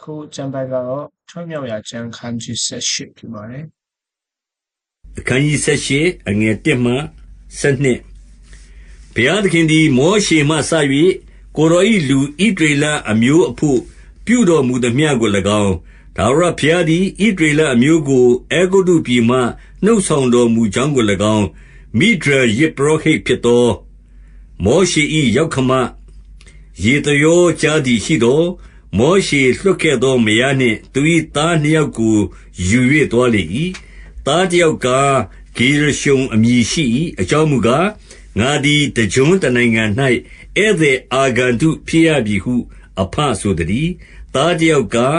ခုကျမ်းပိုက်ကတော့ထွမြောက်ရာကျမ်းခန်းကြီး78ဖြစ်ပါတယ်အခန်းကြီး78အငယ်1မှ7ဘုရားသခင်သည်မောရှေမှစ၍ကိုရောဤလူဣဒရေလအမျိုးအဖို့ပြုတော်မူသမျှကို၎င်းဒါဝရဘုရားသည်ဣဒရေလအမျိုးကိုအေဂုတုပြည်မှနှုတ်ဆောင်တော်မူကြောင်းကို၎င်းမိဒရယေပရောဟိတ်ဖြစ်သောမောရှေ၏ရောက်ခမယေတယောကြားသည်ရှိသော မောရှေလွှတ်ခဲ့သောမယားနှင့် သူ၏သားနှစ်ယောက်ကို ယူ၍သွားလေ၏သားတစ်ယောက်ကား ဂေရရှုံအမည်ရှိ၏အကြောင်းမူကား ငါသည် တကြွတနိုင်ငံ၌ဧည့်သည် အာဂန္တုဖြစ်ရပြီဟုအဖဆိုသည်သားတစ်ယောက်ကား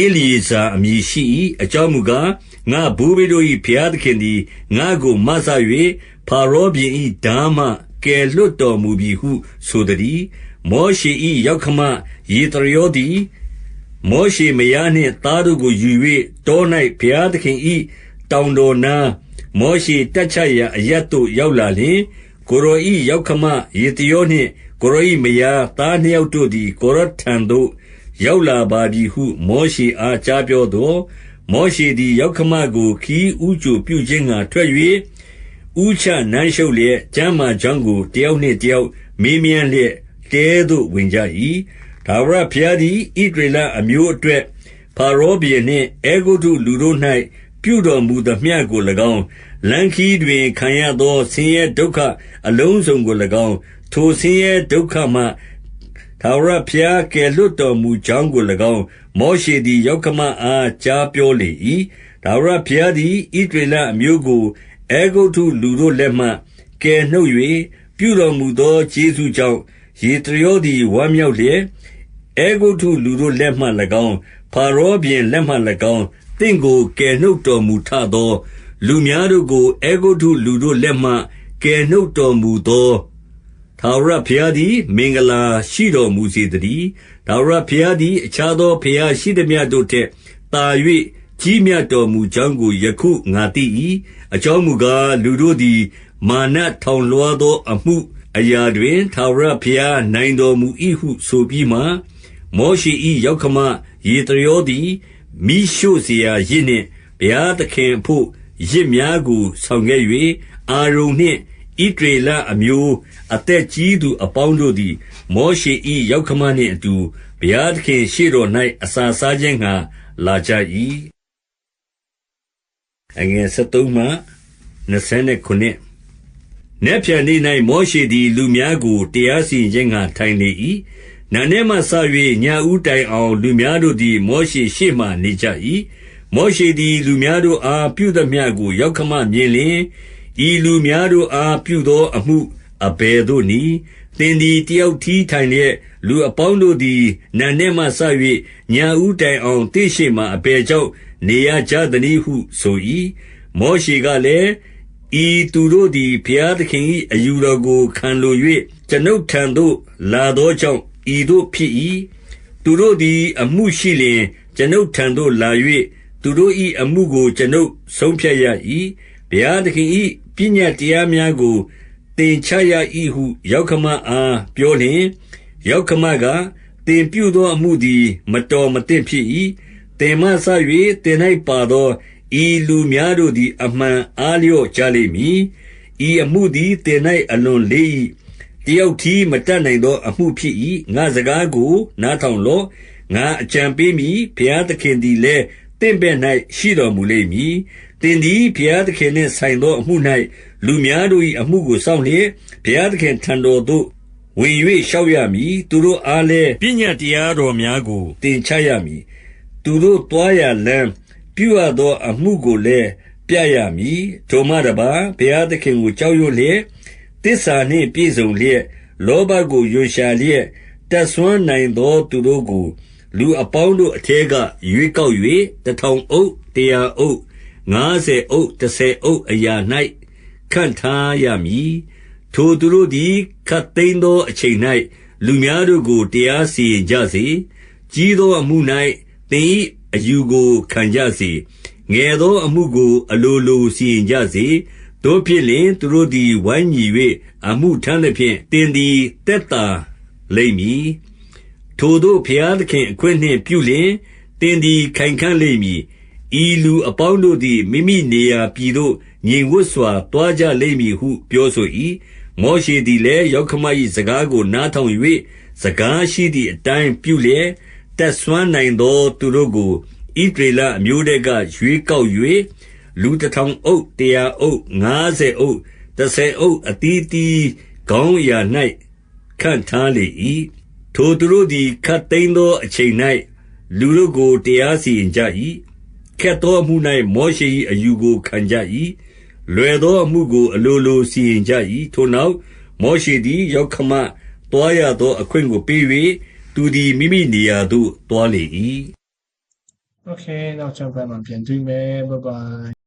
ဧလီဇာအမည်ရှိ၏အကြောင်းမူကား ငါဘိုးဘေးတို့၏ဘုရားသခင်သည် ငါကိုမဆ၍ဖာရောဘင်၏ဓာမှ ကယ်လွတ်တော်မူပြီဟု ဆိုသည် မောရှေ၏ရောက်ခမယေတရောသည် မောရှေမယားနှင့် သားတို့ကိုယူ၍တော၌ဘုရားသခင်၏တောင်တော်နား မောရှေတက်ချရာအရတ်သို့ ရောက်လာလျှင် ကိုရော၏ရောက်ခမယေတရောနှင့် ကိုရော၏မယား သားနှစ်ယောက်တို့သည် ကိုရောထံသို့ ရောက်လာပါပြီဟု မောရှေအား ကြားပြောသောမောရှေသည်ရောက်ခမကိုခီးဥကြိုပြုခြင်းငှာထွက်၍ဥချနမ်းရှုပ်လျက် ကျမ်းမာကြောင်းကို တယောက်နှင့်တယောက် မေးမြန်းလျက် တဲသို့ ဝင်ကြ၏ဒါဝရဘုရားသည်ဣဒရေလအမျိုးအတွက်ဖာရောဘီနှင့်အေဂုတုလူတို့၌ပြုတော်မူသမျှကို၎င်းလန်ခီတွင် ခံရသော ဆင်းရဲဒုက္ခအလုံးစုံကို၎င်း ထိုဆင်းရဲဒုက္ခမှ ထာဝရဘုရား ကယ်လွတ်တော်မူကြောင်းကို၎င်း မောရှေသည် ယောက္ခမအား ကြားပြောလေ၏ဒါဝရဘုရားသည်ဣဒရေလအမျိုးကိုအေဂုတုလူတို့လက်မှ ကယ်နှုတ်၍ပြုတော်မူသော ကျေးဇူးကြောင့် ယေတရောသည် ဝမ်းမြောက်လျက်အေဂုတုလူတို့လက်မှ၎င်းဖာရောဘင်လက်မှ၎င်းတင့်ကို ကယ်နှုတ်တော်မူထသော လူများတို့ကိုအေဂုတုလူတို့လက်မှ ကယ်နှုတ်တော်မူသော ထာဝရဘုရားသည် မင်္ဂလာရှိတော်မူစေတည်း ထာဝရဘုရားသည် အခြားသော ဘုရားရှိသည်များတို့ထက် သာ၍ကြီးမြတ်တော်မူကြောင်းကို ယခုငါသိ၏အကြောင်းမူကား လူတို့သည် မာနထောင်လွှားသောအမှု အရာတွင် ထာဝရဘုရားနိုင်တော်မူ၏ဟုဆိုပြီးမှ၊မောရှေ၏ယောက္ခမယေသရောသည် မီးရှို့စရာယဇ်နှင့် ဘုရားသခင်အဘို့ ယဇ်များကို ဆောင်ခဲ့၍၊အာရုန်နှင့် ဣသရေလအမျိုး အသက်ကြီးသူအပေါင်းတို့သည် မောရှေ၏ယောက္ခမနှင့်အတူ ဘုရားသခင်ရှေ့တော်၌အစာစားခြင်းငှါ လာကြ၏။13 ထာဝရဘုရား နက်ဖြန်နေ့၌မောရှေသည် လူများကို တရားစီရင်ခြင်းငှာထိုင်လေ၏နံနက်မှစ၍ညဦးတိုင်အောင် လူများတို့သည် မောရှေရှေ့မှနေကြ၏မောရှေသည် လူများတို့အား ပြုသမျှကိုရောက်ခမမြင်လျင် ဤလူများတို့အား ပြုသောအမှု အဘယ်သို့နည်း သင်သည် တယောက်ထီးထိုင်လျက် လူအပေါင်းတို့သည် နံနက်မှစ၍ညဦးတိုင်အောင်တင့်ရှိမှအဘယ်ကြောင့် နေရကြသနည်းဟုဆို၏မောရှေကလည်း ဤသူတို့သည် ဘုရားသခင်၏အယူတော်ကို ခံလို၍ကျွန်ုပ်ထံသို့ လာသောကြောင့် ဤသို့ဖြစ်၏သူတို့သည် အမှုရှိလျင် ကျွန်ုပ်ထံသို့လာ၍သူတို့၏အမှုကို ကျွန်ုပ်ဆုံးဖြတ်ရ၏ဘုရားသခင်၏ပညတ်တရားများကို သင်ချရ၏ဟု ယောက္ခမအား ပြောလျင် ယောက္ခမက သင်ပြုသောအမှုသည် မတော်မသင့်ဖြစ်၏သင်မှဆ၍သင်၌ပါသော ဤလူများတို့သည် အမှန်အားလျော့ကြလိမ့်မည် ဤအမှုသည် သင်၌အလွန်လေး၏တယောက်ထီးမတတ်နိုင်သောအမှုဖြစ်၏ငါစကားကို နားထောင်လော့ ငါအကြံပေးမည် ဘုရားသခင်သည်လည်းတင့်ဘက်၌ရှိတော်မူလိမ့်မည် သင်သည် ဘုရားသခင်နှင့်ဆိုင်သော အမှု၌လူများတို့၏အမှုကို စောင့်လျက် ဘုရားသခင်ထံတော်သို့ ဝင်၍ရှောက်ရမည် သူတို့အားလည်း ပညာတရားတော်များကို သင်ချရမည် သူတို့တွားရလမ်း ပြုရသောအမှုကိုလည်း ပြရမည် ထိုမှတပါဘုရားသခင်ကို ကြောက်ရွံ့လျက်တစ္ဆာနှင့်ပြည့်စုံလျက် လောဘကိုယွန်ရှာလျက် တတ်ဆွမ်းနိုင်သောသူတို့ကို လူအပေါင်းတို့အထက်ကရွေးကောက်၍တထောင်အုပ် တရာအုပ် ငါးဆယ်အုပ်တစ်ဆယ်အုပ်အရာ၌ခန့်ထားရမည် ထိုသူတို့သည်ခတ်သိမ်းသောအချိန်၌လူများတို့ကို တရားစီရင်ကြစေ ကြီးသောအမှု၌သင်၏ အယူကိုခံကြစေ ငယ်သောအမှုကို အလိုလိုစီရင်ကြစေတို့ဖြစ်လင် သူတို့သည် ဝိုင်းညီ၍အမှုထမ်းသဖြင့်တင်သည်တက်တာလိမ့်မည် ထိုသို့ ဘုရားသခင်အခွင့်နှင့်ပြုလျှင် သင်သည် ခိုင်ခံ့လိမ့်မည်။ဤလူအပေါင်းတို့သည် မိမိနေရာပြည်သို့ ငြိမ်ဝပ်စွာ သွားကြလိမ့်မည်ဟု ပြောဆို၏။မောရှေသည်လည်း ယောက္ခမ၏စကားကို နားထောင်၍စကားရှိသည်အတိုင်း ပြုလျက်၊ တတ်စွမ်းနိုင်သော သူတို့ကို ဣသရေလအမျိုးထဲက ရွေးကောက်၍၊လူတထောင်အုပ်၊တရာအုပ်၊ငါးဆယ်အုပ်၊တဆယ်အုပ် အသီးအသီး ခေါင်းအရာ၌ခန့်ထားလေ၏။ထိုသူတို့သည် ခပ်သိမ်းသောအချိန်၌လူတို့ကို တရားစီရင်ကြ၏။ခက်သောအမှု၌မောရှေ၏အယူကို ခံကြ၏။လွယ်သောအမှုကို အလိုလိုစီရင်ကြ၏။ထိုနောက် မောရှေသည် ယောက္ခမသွားရသော အခွင့်ကိုပေး၍ သူသည်မိမိနေရာသို့သွားလေ၏။ Okay နောက်ကျောင်းပိုင်းမှာပြန်တွေ့မယ် bye bye